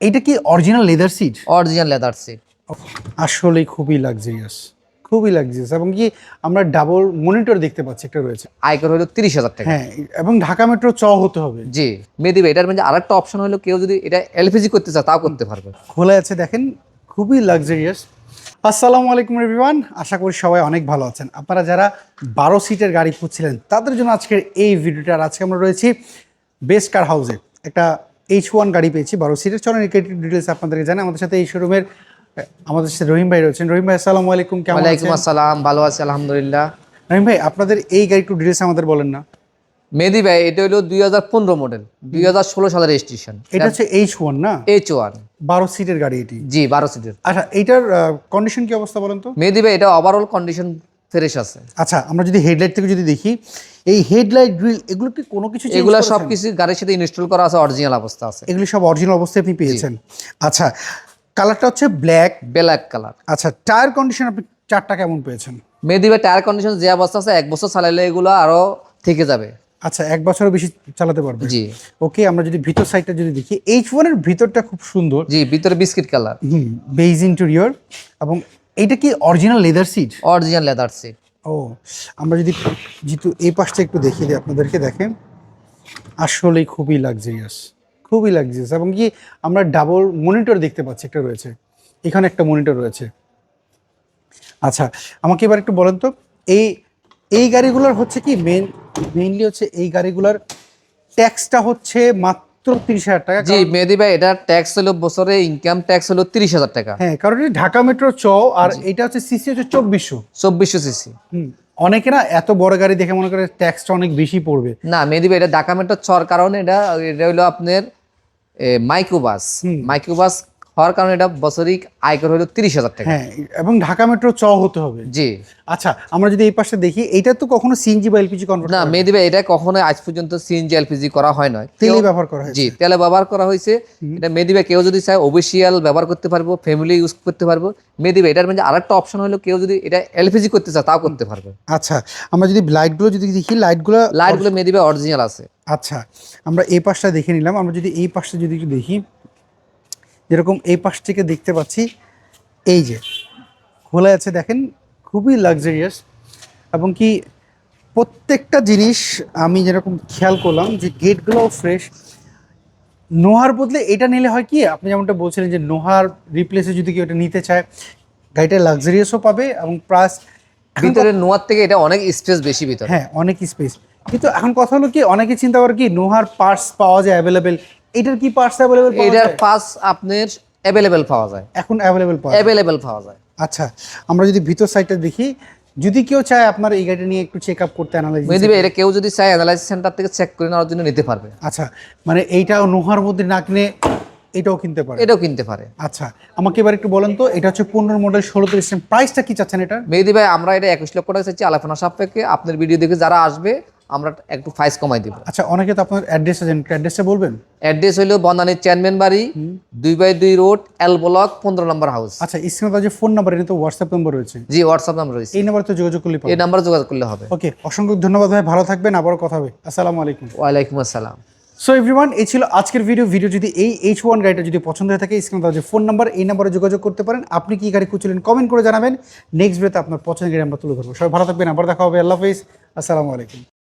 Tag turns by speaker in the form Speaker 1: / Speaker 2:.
Speaker 1: এইটা কি original leather seat
Speaker 2: original leather seat
Speaker 1: আসলে খুবই লাক্সারিয়াস খুবই লাক্সারিয়াস এবং কি আমরা ডাবল মনিটর দেখতে পাচ্ছি একটা রয়েছে।
Speaker 2: আয়কর হলো তিরিশ হাজার টাকা।
Speaker 1: হ্যাঁ এবং ঢাকা মেট্রো চ হতে হবে।
Speaker 2: জি মেদিবে এটার মধ্যে আরেকটা অপশন হলো কেউ যদি এটা এলপিজি করতে চায় তাও করতে পারবে।
Speaker 1: খোলা আছে দেখেন খুবই লাক্সারিয়াস আসসালামু আলাইকুম রিভিওয়ান আশা করি সবাই অনেক ভালো আছেন। আপনারা যারা বারো সিটের গাড়ি খুঁজছিলেন তাদের জন্য আজকের এই ভিডিওটা আজকে আমরা রয়েছি বেস্ট কার হাউসে একটা এইচ ওয়ান গাড়ি পেয়েছি বারো সিটের চলেন ডিটেলস আপনাদেরকে জানাই। আমাদের সাথে এই শোরুমের আমাদের সাথে রহিম ভাই রয়েছেন। রহিম ভাই আসসালামু আলাইকুম কেমন আছেন?
Speaker 2: আসসালাম ভালো আছি আলহামদুলিল্লাহ।
Speaker 1: রহিম ভাই আপনাদের এই গাড়ি একটু ডিটেলস আমাদের বলেন না।
Speaker 2: মেদি ভাই এটা হলো দুই হাজার পনেরো মডেল দুই হাজার ষোলো সালের রেজিস্ট্রেশন
Speaker 1: এটা হচ্ছে এইচ ওয়ান না?
Speaker 2: এইচ ওয়ান
Speaker 1: বারো সিটের গাড়ি এটি?
Speaker 2: জি বারো সিটের।
Speaker 1: আচ্ছা এইটার কন্ডিশন কি অবস্থা বলেন তো?
Speaker 2: মেদি ভাই এটা ওভারঅল কন্ডিশন ফ্রেশ আছে।
Speaker 1: আচ্ছা আমরা যদি হেডলাইট থেকে যদি দেখি এই হেডলাইট গ্রিল এগুলো কি কোনো কিছু
Speaker 2: এগুলা? সব কিছু গাড়ির সাথে ইনস্টল করা আছে অরিজিনাল অবস্থা আছে।
Speaker 1: এগুলি সব অরিজিনাল অবস্থায় আপনি পেয়েছেন। আচ্ছা কালারটা হচ্ছে ব্ল্যাক
Speaker 2: ব্ল্যাক কালার
Speaker 1: আচ্ছা টায়ার কন্ডিশন আপনি চারটা কেমন পেয়েছেন?
Speaker 2: মেদি ভাই টায়ার কন্ডিশন যে অবস্থা আছে এক বছর চালাইলে এগুলো আরও থেকে যাবে।
Speaker 1: আচ্ছা এক বছরও বেশি চালাতে পারবে।
Speaker 2: জি।
Speaker 1: ওকে আমরা যদি ভিতর সাইডটা যদি দেখি এইচ ওয়ানের ভিতরটা খুব সুন্দর।
Speaker 2: জি ভিতরে বিস্কিট কালার
Speaker 1: হুম বেজ ইন্টেরিয়র এবং এইটা কি original leather seat
Speaker 2: original leather seat
Speaker 1: ও আমরা যদি যেহেতু এই পাশটা একটু দেখিয়ে দিই আপনাদেরকে দেখেন। আসলেই খুবই লাক্সারিয়াস খুবই লাক্সারিয়াস এবং কি আমরা ডাবল মনিটর দেখতে পাচ্ছি একটা রয়েছে। এখানে একটা মনিটর রয়েছে। আচ্ছা আমাকে এবার একটু বলেন তো এই এই গাড়িগুলোর হচ্ছে কি মেন মেইনলি হচ্ছে এই গাড়িগুলোর ট্যাক্সটা হচ্ছে মাত্র তিরিশ হাজার টাকা
Speaker 2: জি মেহেদি ভাই এটার ট্যাক্স হলো বছরে ইনকাম ট্যাক্স হলো হাজার টাকা।
Speaker 1: হ্যাঁ কারণ এটা ঢাকা মেট্রো চ আর এটা হচ্ছে সিসি হচ্ছে চব্বিশশো।
Speaker 2: চব্বিশশো সিসি
Speaker 1: হুম অনেকে না এত বড় গাড়ি দেখে মনে করে ট্যাক্সটা অনেক বেশি পড়বে।
Speaker 2: না মেহেদি ভাই এটা ঢাকা মেট্রো চর কারণে এটা এটা হলো আপনার মাইক্রোবাস মাইক্রোবাস হওয়ার কারণে এটা বছরিক আয়কর হলো তিরিশ হাজার টাকা।
Speaker 1: হ্যাঁ এবং ঢাকা মেট্রো চ হতে হবে।
Speaker 2: জি।
Speaker 1: আচ্ছা আমরা যদি এই পাশে দেখি এটা তো কখনো সিএনজি বা এলপিজি কনভার্ট
Speaker 2: না মেহেদি ভাই এটা কখনো আজ পর্যন্ত সিএনজি এলপিজি করা হয় নয়
Speaker 1: তেলই ব্যবহার করা হয়
Speaker 2: জি তেলে ব্যবহার করা হয়েছে। এটা মেহেদি ভাই কেউ যদি চায় অফিসিয়াল ব্যবহার করতে পারব ফ্যামিলি ইউজ করতে পারব। মেহেদি ভাই এটার মধ্যে আরেকটা অপশন হলো কেউ যদি এটা এলপিজি করতে চায় তাও করতে পারবে।
Speaker 1: আচ্ছা আমরা যদি লাইটগুলো যদি দেখি লাইটগুলো
Speaker 2: লাইটগুলো মেহেদি ভাই অরিজিনাল আছে।
Speaker 1: আচ্ছা আমরা এই পাশটা দেখে নিলাম। আমরা যদি এই পাশটা যদি একটু দেখি যেরকম এই পাশ থেকে দেখতে পাচ্ছি এই যে। খোলা আছে দেখেন খুবই লাক্সারিয়াস এবং কি প্রত্যেকটা জিনিস আমি যেরকম খেয়াল করলাম যে গেটগুলোও ফ্রেশ নোহার বদলে এটা নিলে হয় কি আপনি যেমনটা বলছিলেন যে নোহার রিপ্লেসে যদি কেউ এটা নিতে চায় গাড়িটা লাক্সারিয়াসও পাবে এবং প্লাস
Speaker 2: ভিতরে নোয়ার থেকে এটা অনেক স্পেস বেশি ভিতরে।
Speaker 1: হ্যাঁ অনেক স্পেস কিন্তু এখন কথা হলো কি অনেকে চিন্তা করে কি নোহার পার্টস পাওয়া যায় অ্যাভেলেবেল এটার কি পার্টস অ্যাভেলেবেল
Speaker 2: এটার পাস আপনার অ্যাভেলেবেল পাওয়া যায়।
Speaker 1: এখন অ্যাভেলেবেল পাওয়া যায়।
Speaker 2: অ্যাভেলেবেল পাওয়া যায়।
Speaker 1: আচ্ছা আমরা যদি ভিতর সাইডটা দেখি যদি কেউ চায় আপনার এই গাড়িটা নিয়ে একটু চেক আপ করতে অ্যানালাইজ
Speaker 2: মেহেদি ভাই এটা কেউ যদি চায় অ্যানালাইসিস সেন্টার থেকে চেক করে নেওয়ার জন্য নিতে পারবে।
Speaker 1: আচ্ছা মানে এইটাও নোহার মধ্যে না কিনে এটাও কিনতে পারে।
Speaker 2: এটাও কিনতে পারে।
Speaker 1: আচ্ছা আমাকে এবার একটু বলেন তো এটা হচ্ছে পনেরো মডেল ষোলোতে সিস্টেম প্রাইসটা কি চাচ্ছেন এটা?
Speaker 2: মেহেদি ভাই আমরা এটা একুশ লক্ষ টাকা চাচ্ছি আলাপনা সাপেক্ষে আপনার ভিডিও দেখে যারা আসবে আমরা একটু প্রাইস কমাই দিব।
Speaker 1: আচ্ছা অনেকে তো আপনার অ্যাড্রেসটা জানেন অ্যাড্রেসটা বলবেন?
Speaker 2: অ্যাড্রেস হলো বনানীর চেয়ারম্যান বাড়ি দুই বাই দুই রোড এল ব্লক পনেরো নম্বর হাউস
Speaker 1: আচ্ছা স্ক্রিনে যে ফোন নাম্বার এটা তো হোয়াটসঅ্যাপ নম্বর রয়েছে।
Speaker 2: জি হোয়াটসঅ্যাপ নাম্বার রয়েছে।
Speaker 1: এই নাম্বারে তো যোগাযোগ করলে
Speaker 2: এই নাম্বারে যোগাযোগ করলে হবে।
Speaker 1: ওকে অসংখ্য ধন্যবাদ ভাই ভালো থাকবেন আবারও কথা হবে। আসসালামু আলাইকুম।
Speaker 2: ওয়ালাইকুম আসসালাম।
Speaker 1: সো এভরিওয়ান এই ছিল আজকের ভিডিও ভিডিও যদি এই এইচ ওয়ান গাড়িটা যদি পছন্দ হয়ে থাকে স্ক্রিনে দেওয়া যে ফোন নাম্বার এই নাম্বারে যোগাযোগ করতে পারেন। আপনি কি গাড়ি খুঁজছিলেন কমেন্ট করে জানাবেন। নেক্সট ভিডিওতে আপনার পছন্দের গাড়ি আমরা তুলে ধরবো। সবাই ভালো থাকবেন আবার দেখা হবে। আল্লাহ হাফিজ। আসসালামু আলাইকুম।